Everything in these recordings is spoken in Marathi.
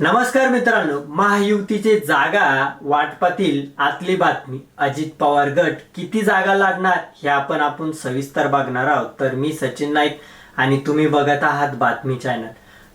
नमस्कार मित्रांनो महायुतीचे जागा वाटपातील आतली बातमी. अजित पवार गट किती जागा लागणार हे आपण आपण सविस्तर बघणार आहोत. तर मी सचिन नाईक आणि तुम्ही बघत आहात बातमी चॅनल.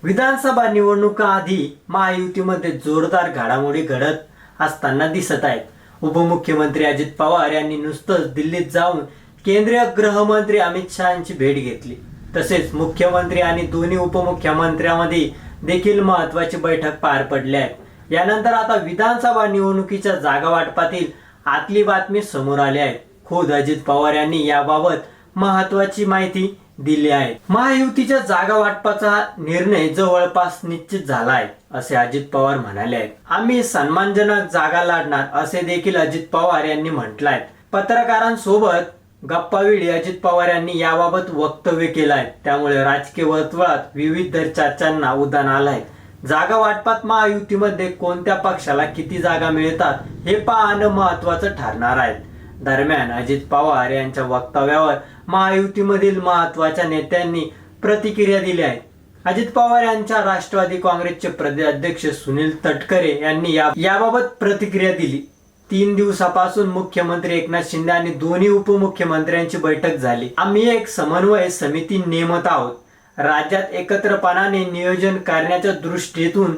विधानसभा निवडणुका आधी महायुतीमध्ये जोरदार घडामोडी घडत असताना दिसत आहेत. उपमुख्यमंत्री अजित पवार यांनी नुसतंच दिल्लीत जाऊन केंद्रीय गृहमंत्री अमित शहा यांची भेट घेतली. तसेच मुख्यमंत्री आणि दोन्ही उपमुख्यमंत्र्यांमध्ये देखील महत्वाची बैठक पार पडली आहे. यानंतर आता विधानसभा निवडणुकीच्या जागा वाटपातील आतली बातमी समोर आली आहे. खुद अजित पवार यांनी याबाबत महत्वाची माहिती दिली आहे. महायुतीच्या जागा वाटपाचा निर्णय जवळपास निश्चित झाला आहे असे अजित पवार म्हणाले आहेत. आम्ही सन्मानजनक जागा लढणार असे देखील अजित पवार यांनी म्हटलं आहे. पत्रकारांसोबत गप्पावेळी अजित पवार यांनी याबाबत वक्तव्य केलं आहे त्यामुळे राजकीय वर्तुळात विविध चर्चांना उदान आहे जागा वाटपात महायुतीमध्ये कोणत्या पक्षाला किती जागा मिळतात हे पाहणं महत्वाचं ठरणार आहे. दरम्यान अजित पवार यांच्या वक्तव्यावर महायुतीमधील महत्त्वाच्या नेत्यांनी प्रतिक्रिया दिली आहे. अजित पवार यांच्या राष्ट्रवादी काँग्रेसचे प्रदेशाध्यक्ष सुनील तटकरे यांनी या- याबाबत प्रतिक्रिया दिली. तीन दिवसापासून मुख्यमंत्री एकनाथ शिंदे आणि दोन्ही उपमुख्यमंत्र्यांची बैठक झाली. आम्ही एक समन्वय समिती नेमत आहोत. राज्यात एकत्रपणाने नियोजन करण्याच्या दृष्टीतून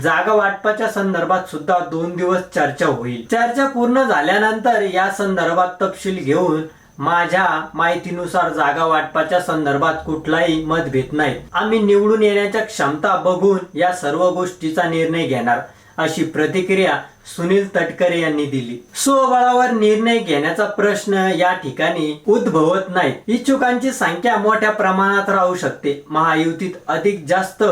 जागा वाटपाच्या संदर्भात सुद्धा दोन दिवस चर्चा होईल. चर्चा पूर्ण झाल्यानंतर या संदर्भात तपशील घेऊन माझ्या माहितीनुसार जागा वाटपाच्या संदर्भात कुठलाही मतभेद नाही. आम्ही निवडून येण्याच्या क्षमता बघून या सर्व गोष्टीचा निर्णय घेणार. अशी प्रतिक्रिया सुनील तटकरे यांनी दिली. स्वबळावर निर्णय घेण्याचा प्रश्न या ठिकाणी उद्भवत नाही. इच्छुकांची संख्या मोठ्या प्रमाणात राहू शकते. महायुतीत अधिक जास्त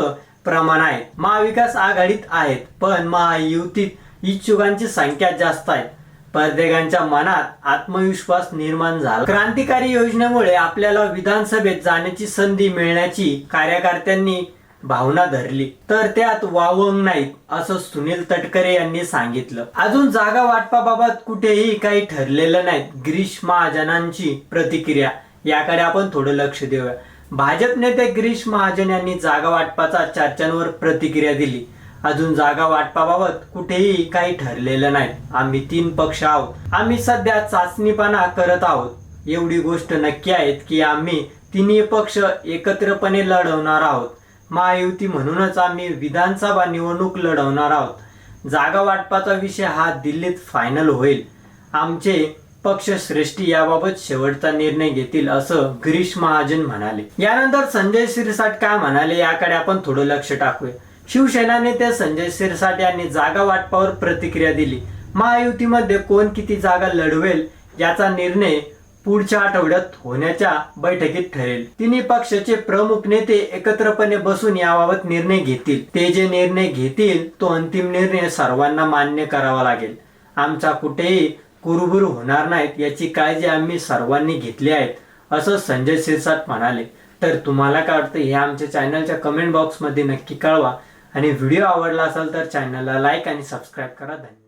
प्रमाण आहे. महाविकास आघाडीत आहेत पण महायुतीत इच्छुकांची संख्या जास्त आहे. प्रत्येकांच्या मनात आत्मविश्वास निर्माण झाला. क्रांतिकारी योजनेमुळे आपल्याला विधानसभेत जाण्याची संधी मिळण्याची कार्यकर्त्यांनी भावना धरली. तर त्यात वावंग नाहीत असं सुनील तटकरे यांनी सांगितलं. अजून जागा वाटपाबाबत कुठेही काही ठरलेलं नाहीत गिरीश महाजनांची प्रतिक्रिया. याकडे आपण थोडं लक्ष देऊया. भाजप नेते गिरीश महाजन यांनी जागा वाटपाचा चर्चांवर प्रतिक्रिया दिली. अजून जागा वाटपाबाबत कुठेही काही ठरलेलं नाही. आम्ही तीन पक्ष आहोत. आम्ही सध्या चाचणीपणा करत आहोत. एवढी गोष्ट नक्की आहेत की आम्ही तिन्ही पक्ष एकत्रपणे लढवणार आहोत. महायुती म्हणूनच आम्ही विधानसभा निवडणूक लढवणार आहोत. जागा वाटपाचा विषय हा दिल्लीत फायनल होईल. आमचे पक्ष श्रेष्ठी याबाबत शेवटचा निर्णय घेतील असं गिरीश महाजन म्हणाले. यानंतर संजय शिरसाट काय म्हणाले याकडे आपण थोडं लक्ष टाकूया. शिवसेना नेते संजय शिरसाट यांनी जागा वाटपावर प्रतिक्रिया दिली. महायुतीमध्ये कोण किती जागा लढवेल याचा निर्णय पुढच्या आठवड्यात होण्याच्या बैठकीत ठरेल. तिन्ही पक्षाचे प्रमुख नेते एकत्रपणे बसून याबाबत निर्णय घेतील. ते जे निर्णय घेतील तो अंतिम निर्णय सर्वांना मान्य करावा लागेल. आमचा कुठेही कुरुबुर होणार नाहीत याची काळजी आम्ही सर्वांनी घेतली आहेत असं संजय शिरसाट म्हणाले. तर तुम्हाला काय वाटतं? हे आमच्या चॅनलच्या कमेंट बॉक्समध्ये नक्की कळवा. आणि व्हिडिओ आवडला असेल तर चॅनलला लाईक आणि सबस्क्राईब करा. धन्यवाद.